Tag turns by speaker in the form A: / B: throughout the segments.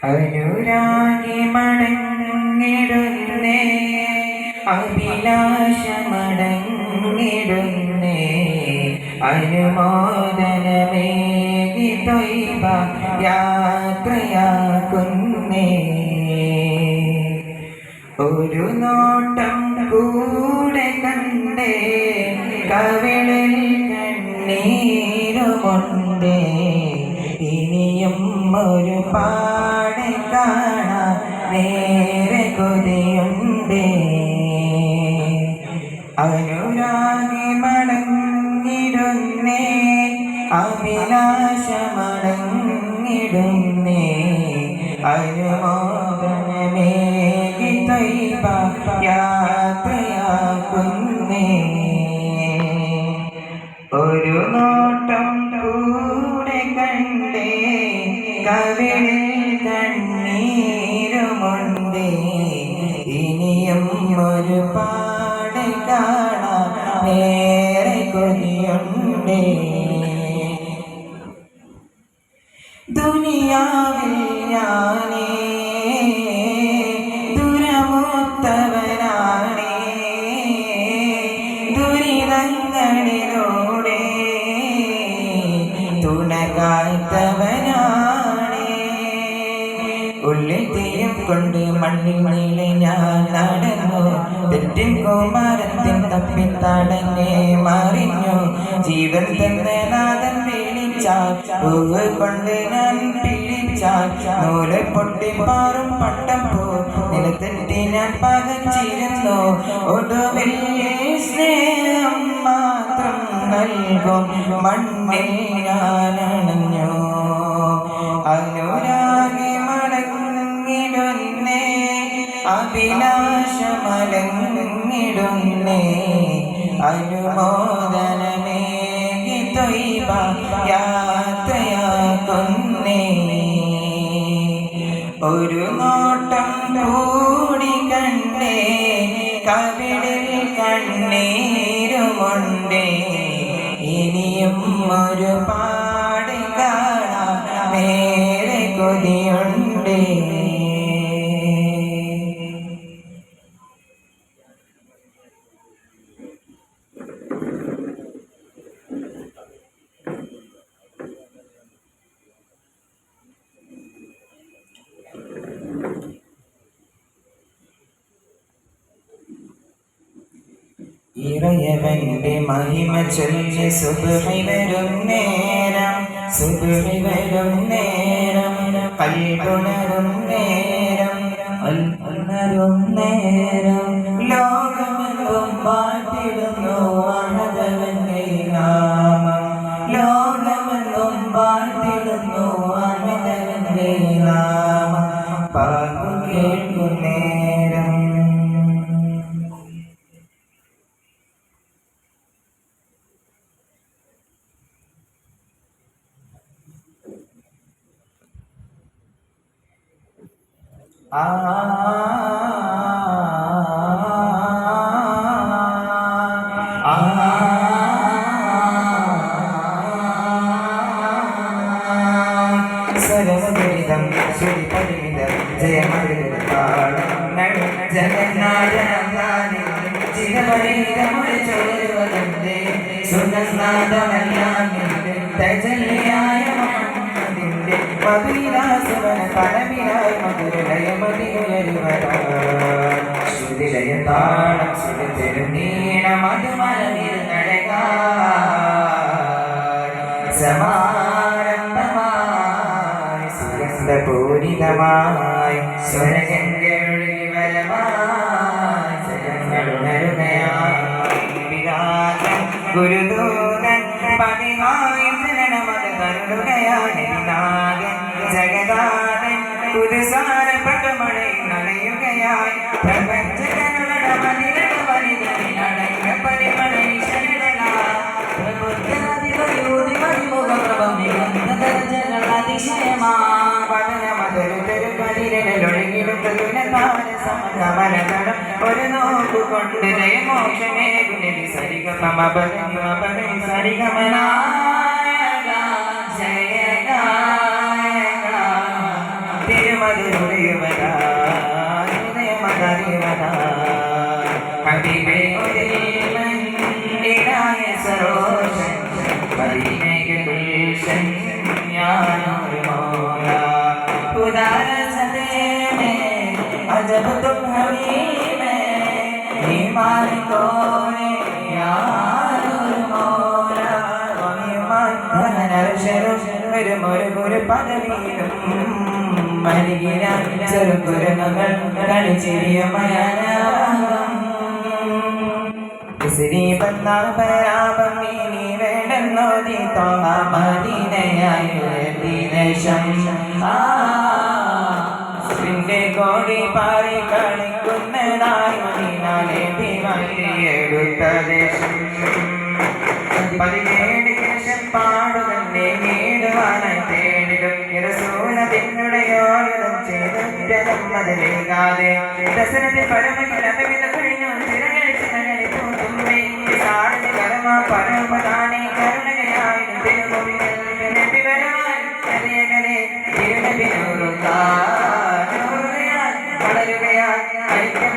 A: അനുരാഗി മടങ്ങിടുന്നേ അഭിലാഷമടങ്ങിടുന്നേ അനുമോദനമേകി തൊയ്വ യാത്രയാക്കുന്നേ ഒരു നോട്ടം കൂടെ കണ്ടേ കവിളിൽ കണ്ണീരുമുണ്ടേ ഇനിയും ഒരു പാടെ കാണാൻ നേരെ കൊതിയുണ്ടേ കവിളിൽ കണ്ണീരുമുണ്ടേ. ഇനിയും ഒരു പാടെ കാണാൻ നേരെ കൊതിയുണ്ടേ ദുനിയാവിൽ ഉള്ളിൽ തീരം കൊണ്ട് മണ്ണിൽ നീളെ ഞാൻ നടന്നു. തെറ്റിൻ കുമാരത്തിൻ തപ്പി തടഞ്ഞേ മറിഞ്ഞു. ജീവൻ തന്നെ നാഥൻ വിളിച്ചാൽ പൂവ് കൊണ്ട് ഞാൻ പിടിച്ചാൽ നൂൽ പൊട്ടി പാറും പട്ടം പോ. നിലത്തെറ്റി ഞാൻ പകച്ചിരുന്നു ഒടുവിൽ സ്നേഹം മാത്രം നൽകും. മണ്ണിൽ ഞാൻ അണഞ്ഞു. അനുരാഗി അഭിലാഷമലങ്ങിടുന്നേ. അനുമോദനമേകി തൊയ്വ യാത്രയാക്കുന്നേ. ഒരു നോട്ടം കൂടി കണ്ടേ കവിളിൽ കണ്ണീരുമുണ്ടേ. ഇനിയും ഒരു പാട് കാണാം നേരെ കൊതിയുണ്ടേ ഇറയവന്റെ മഹിമ ചൊല്ലി സുബഹി വരും നേരം സുബഹി വരും നേരം കൽപുണരും നേരം ഉണരും നേരം ലോകമെങ്ങും പാട്ടിടുന്നു സുഖസ്നാഥമെല്ലാം തജല്ലിയായ മുഹമ്മദിന്റെ മധുരിദാസവന പരമിലായി മധുരലയമതി ശ്രുതിലയ താളം ശ്രുതി നീണം അത് മലനിൽ നടകാ സമാരംഭമായി സുഗന്ധപൂരിതമായി സ്വരഗംഗയൊഴുകി വലമായി സ്വരങ്ങളുണരുകയായി വിരാജൻ ഗുരുദൂതൻ പതിവായി ജനനമത് കരുടുകയാണ് നാഗൻ ജഗദാതൻ പുതുസാരപ്പെട്ട മഴയിൽ നനയുകയായി പ്രപഞ്ചകരുടെ മതിലട വലിതനിലടങ്ങ പരിമളയിൽ ശരണനായി കമലതടം ഒരു നോക്കു കൊണ്ട് ജയമോക്ഷമേകു നബി സരിഗ മമ പദനി മ പദനി സരിഗ മനായക ജയ ഗായക തിരുമധുരയുവനാ ഹൃദയമതറിയുവനാ ഹബീബേ ഉദയമൻ ഇടായ സരോഷൻ മദീനയ്ക്ക് ഗുൽഷൻ ഞാനൊരു മോല ഉദാര സദേമേ അജബ് തും ഹബീബേ ശ്രീ പത്മപരാപം ഇനി വേണ്ടെന്നോതി തോമ മദീനയായി ദിനശം ശ്രീന്റെ കോടി പാറി കളിക്കുന്നതായി മദീനാലെ എടുത്ത ദേശം പതിനേഴ് കേശം പാടുതന്നെ നേടുവാനായി തേടിടും. ഇറസൂനതിനുടയോയുധം ചെയ്തും മതിലേകാതെ ദശരഥി പരമകിടവിത കഴിഞ്ഞു തിരഞ്ഞെടുത്ത് പൂത്തുമ്പേ സാറിന് കർമ്മ പരമതാനെ കരുണകയായി തിരുനബിനൂറുക വളരുകയായി ഐക്യം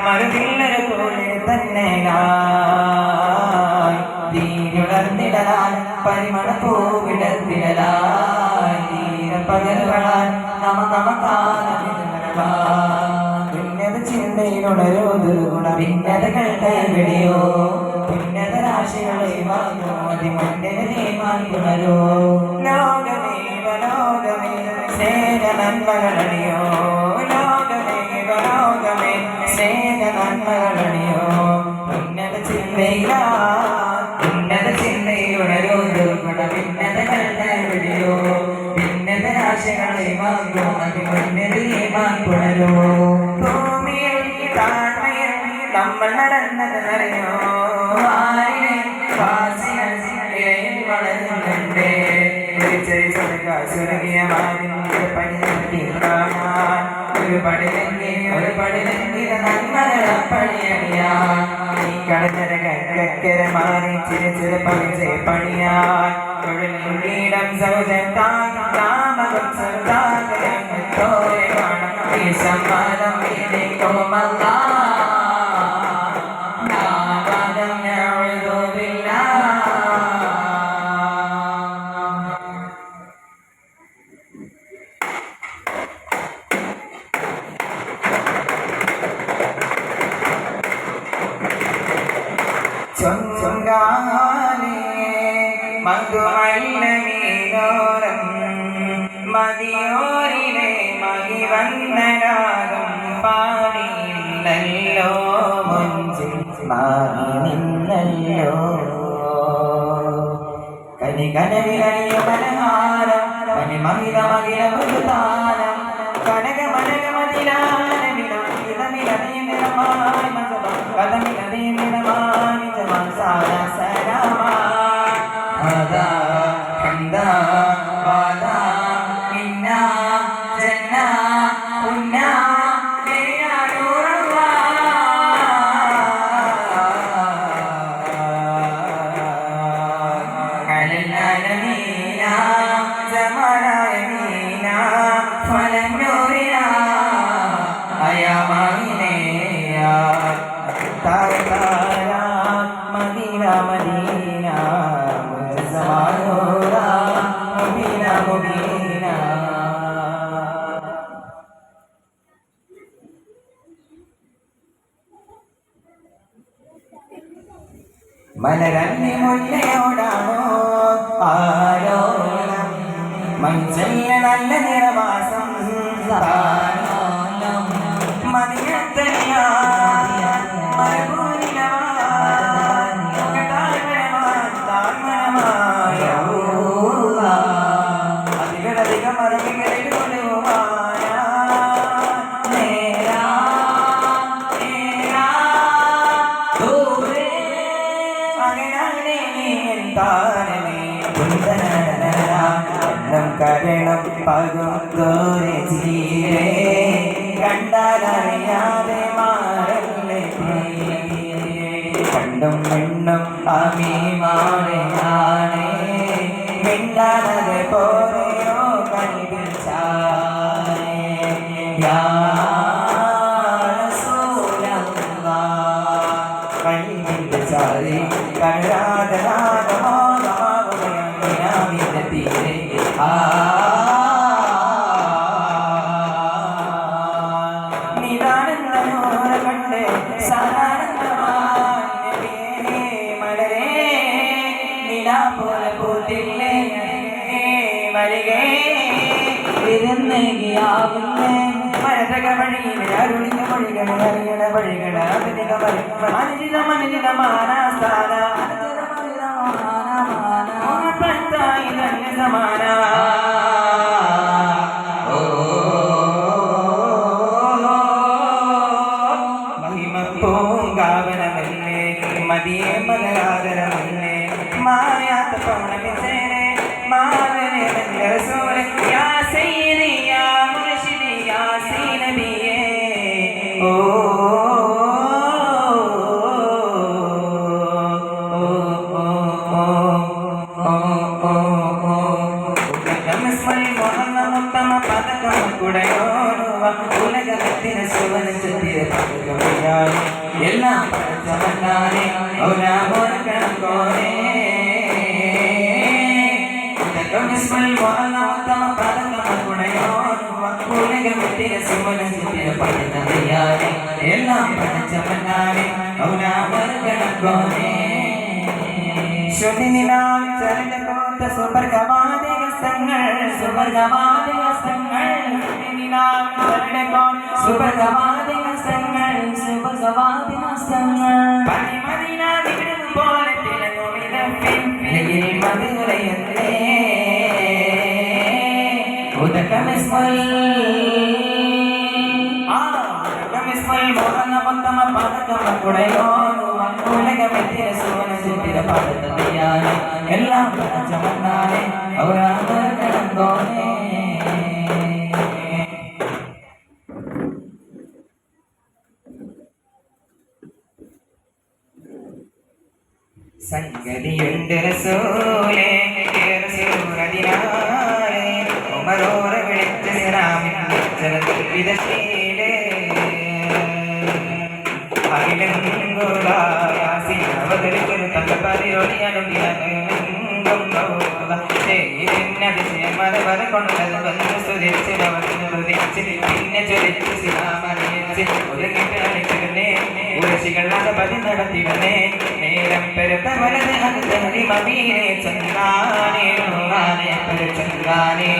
A: മറുതില്ലൊരു പോലെ തന്നെയായി തീരുണർന്നിടലാൽ പരിമണ പൂവിടത്തിടലായി തീര പകലുകളാൽ നമ ഭിന്നത ചിന്തയിലുണരോത് ദുർഗുണ ഭിന്നതകൾ കൈവിടിയോ? ഭിന്നത രാശികളെ വാങ്ങോ? അതിമണ്ണിന് നീമാൻ പുണരോ ലോകമേവ ലോകമേ സ്നേഹ നന്മകളണിയോ ലോകമേവ ലോകമേ സ്നേഹ നന്മകളണിയോ ഉന്നത ചിന്തയിലാ ഉന്നത ചിന്തയിലുണരോ. ദുർഗുണ ഭിന്നതകൾ കൈവിടിയോ ഭിന്നത രാശികളെ വാങ്ങോ നീമാൻ പുണരോ ഭൂമിയിൽ താഴ്മയിൽ നമ്മൾ നടന്നത് അറിയോ? ആരിനെ വാസികൾ ഇടയിൽ വളരുന്നുണ്ട്. ചെറിയ സ്വർഗ സ്വർഗീയമാതിന്റെ പണി നോക്കി കാണാൻ ഒരു പടിലെങ്കി ഒരു പടിലെങ്കിൽ നന്മകള പണിയണിയാൻ ഈ കടഞ്ഞരകര മാറി ചില ചില പണിച്ച് പണിയാൻ തൊഴിലും കീടം സൗജത്താൻ നാമകം സർദാകരത്തോരെ കാണാം. ഈ സമ്മാനം ഇതേക്കുമല്ല നാമകം മധുമല്ലമീതോരം മതിയോരിലെ മകി വന്നരാഗം പാടിയില്ലല്ലോ മുഞ്ചിൽ മാറി നിന്നല്ലോ. കനി കനവിലണിയ മനഹാരം മനി മഹിത മഹില മൃദുതാനം കനക മലരന്നി മുല്ലയോടാണോ ആലോലം മഞ്ചല്ല നല്ല നിറവാസം. പകുത്തോരെ ചീരേ കണ്ടാലറിയാതെ മാറല്ലേ കണ്ടും മിണ്ടും അമീമാണെയാണേ മിണ്ടാതെ പോരെയോ കൽവിൽ അതിനിക അനുചിത മനുചിത മാനാസ്ഥാന ഓണപ്പത്തായി പദകമിയായി എല്ലാം പടച്ചവനാനെ ഔരാമോർക്കണം കോനേ ശ്രുതിനിലാം ചരലകോത്ത സുവർഗവാദികസ്തങ്ങൾ സുവർഗവാദികസ്തങ്ങൾ ശ്രുതിനിലാം ചരലകോത്ത സുവർഗവാദികസ്തങ്ങൾ സുവർഗവാദികസ്തങ്ങൾ പനിമദീന നിമിടും പോലെ തിളങ്ങുമിതപ്പിൻ വെയിൽ മധുരയല്ലേ ഉദകമിസ്മൽ உடையோனும் உலகமெத்திர சிவன சிற்பித பாடத்தையானே எல்லாம் பிரபஞ்சமன்னானே அவராக கடந்தோனே. சங்கதி என்ற சோ പതി നടത്തിയിരുന്നേ നേരം പെരുത്ത വലത് ചന്ദാനേ നൂറാനെ പെരു ചന്ദാനേ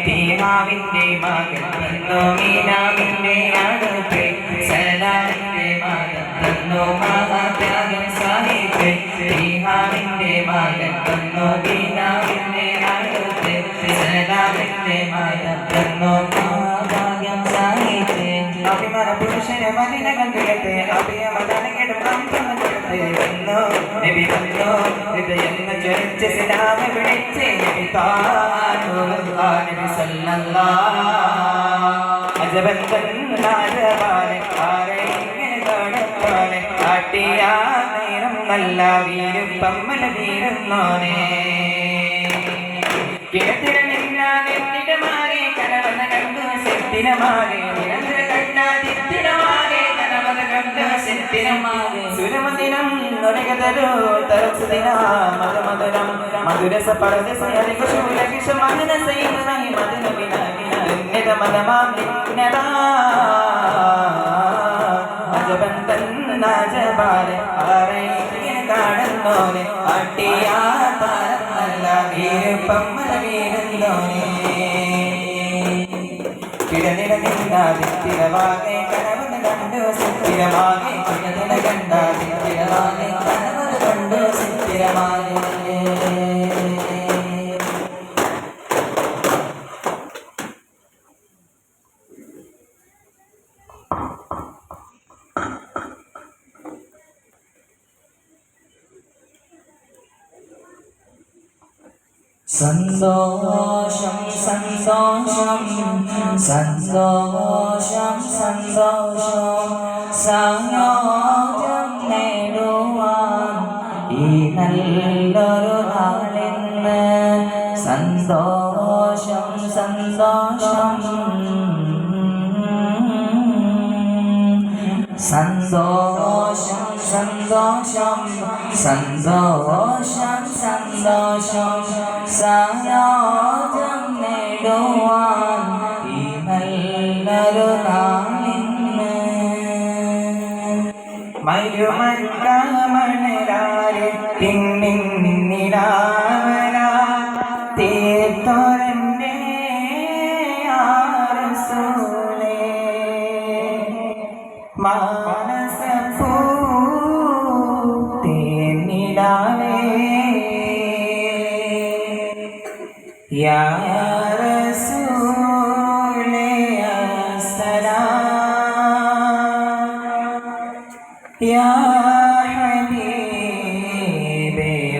A: തീഹാവിന്റെ മകൻ തന്നോ മീനാവിന്റെ അടുത്ത് സലാമിന്റെ മകൻ തന്നോ മഹാത്യാഗം സാഹിത്യ തീഹാവിന്റെ മകൻ തന്നോ മീനാവിന്റെ അടുത്ത് സലാമിന്റെ മകൻ തന്നോ മഹാഭാഗ്യം സാഹിത്യ അഭിമാന പുരുഷനെ മലിന കണ്ടിടത്തെ അഭിയമതനകിടും വന്നു. നബി വന്നു ഹൃദയം ചൊരിച്ച് സിലാമ വിളിച്ച് നബി താനു നബി സല്ലല്ലാ അജബൻ തന്നാജബാലെ ആരെ ഇങ്ങനെ കാണുവാനെ ആട്ടിയാ നേരം നല്ല വീരും പമ്മല വീരുന്നോനെ കിടത്തിരമില്ലാതെ നിടമാകെ കലവന കണ്ടു സെത്തിനമാകെ. നിരന്തര കണ്ടാതിത്തിനമാകെ കലവന കണ്ടു സെത്തിനമാകെ. സുരമദിനം നൊരകതരു തരസുദിന മധുമധുരം മധുരസ പരദസ അധിക ശൂലകിഷ മദന സൈമനായി മദന വിനാകിന ഉന്നത മതമാം നിന്നതാ. അജബൻ തന്നാജബാലെ ആരെ ഇങ്ങനെ കാണുന്നോനെ അട്ടിയാ താരം നല്ല വീരപ്പം വീരുന്നോനെ കിടനിട നിന്നാതെ സ്ഥിരമാകെ കനവന് കണ്ടു സ്ഥിരമാകെ കിടനിട കണ്ടാതെ സ്ഥിരമാകെ
B: സന്തോഷം സന്തോഷം സന്തോഷം സന്തോഷം. സന്തോഷം നേടുവാൻ ഈ നല്ലൊരു നാളിന്ന് സന്തോഷം സന്തോഷം. സന്തോഷം സന്തോഷം സന്തോഷം സന്തോഷം. സായോജം നേടുവാൻ ഈ നല്ലൊരു നാളിന്ന്.
A: മരുമക്കാമണരാരെ പിന്നിന്നിരാവല